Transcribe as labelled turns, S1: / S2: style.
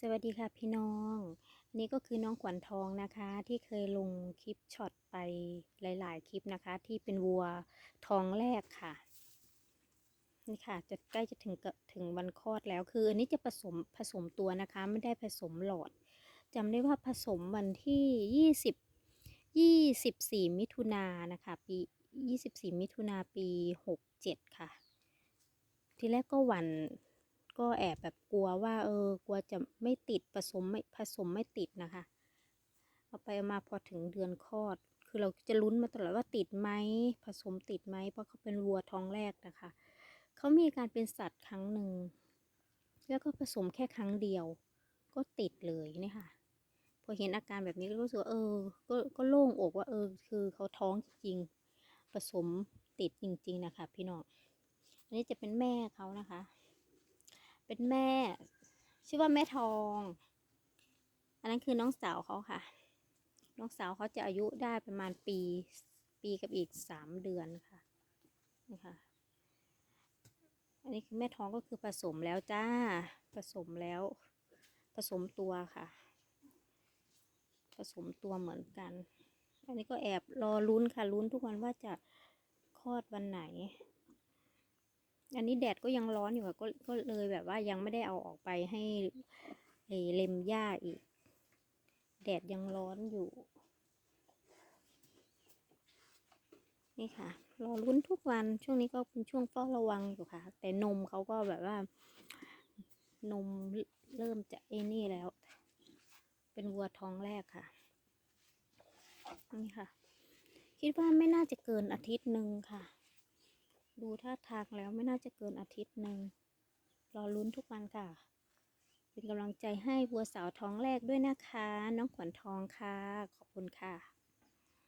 S1: สวัสดีค่ะพี่น้อง อันนี้ก็คือน้องขวัญทองนะคะ ที่เคยลงคลิปช็อตไปหลาย ๆ คลิปนะคะ ที่เป็นวัวทองแรกค่ะ นี่ค่ะ จะใกล้จะถึงกับถึงวันคลอดแล้วคือ อันนี้จะผสมผสมตัวนะคะ ไม่ได้ผสมหลอดจำได้ว่าผสมวันที่ยี่สิบยี่สิบสี่มิถุนายนะคะ ปียี่สิบสี่มิถุนาปีหกเจ็ดค่ะ ทีแรกก็หวัน ก็แอบแบบกลัวว่า เออกลัวจะไม่ติดผสมไม่ผสมไม่ติดนะคะ เอาไปมาพอถึงเดือนคลอด คือเราจะลุ้นมาตลอดว่าติดไหมผสมติดไหมเพราะเขาเป็นวัวท้องแรกนะคะเขามีการเป็นสัตว์ครั้งหนึ่งแล้วก็ผสมแค่ครั้งเดียว ก็ติดเลยนี่ค่ะ พอเห็นอาการแบบนี้ก็รู้สึกว่าเออ ก็ก็โล่งอกว่าเออ คือเขาท้องจริงผสมติดจริง ๆ นะคะ พี่น้องอันนี้จะเป็นแม่เขานะคะ เป็นแม่ ชื่อว่าแม่ทอง อันนั้นคือน้องสาวเขาค่ะ น้องสาวเขาจะอายุได้ประมาณปี ปีกับอีกสามเดือนค่ะ นี่ค่ะ อันนี้คือแม่ท้องก็คือผสมแล้วจ้า ผสมแล้ว ผสมตัวค่ะ ผสมตัวเหมือนกัน อันนี้ก็แอบรอลุ้นค่ะลุ้นทุกวันว่าจะคลอดวันไหน อันนี้แดดก็ยังร้อนอยู่ค่ะก็ก็เลยแบบว่ายังไม่ได้เอาออกไปให้เล็มหญ้าอีก แดดยังร้อนอยู่ นี่ค่ะ รอลุ้นทุกวันช่วงนี้ก็เป็นช่วงเฝ้าระวังอยู่ค่ะ แต่นมเขาก็แบบว่า นมเริ่มจะไอ้นี่แล้ว เป็นวัวท้องแรกค่ะ นี่ค่ะ คิดว่าไม่น่าจะเกินอาทิตย์หนึ่งค่ะ ดูท่าทางแล้วไม่น่าจะเกินอาทิตย์หนึ่งรอลุ้นทุกวันค่ะ เป็นกำลังใจให้บัวสาวท้องแรกด้วยนะคะ น้องขวัญทองค่ะ ขอบคุณค่ะ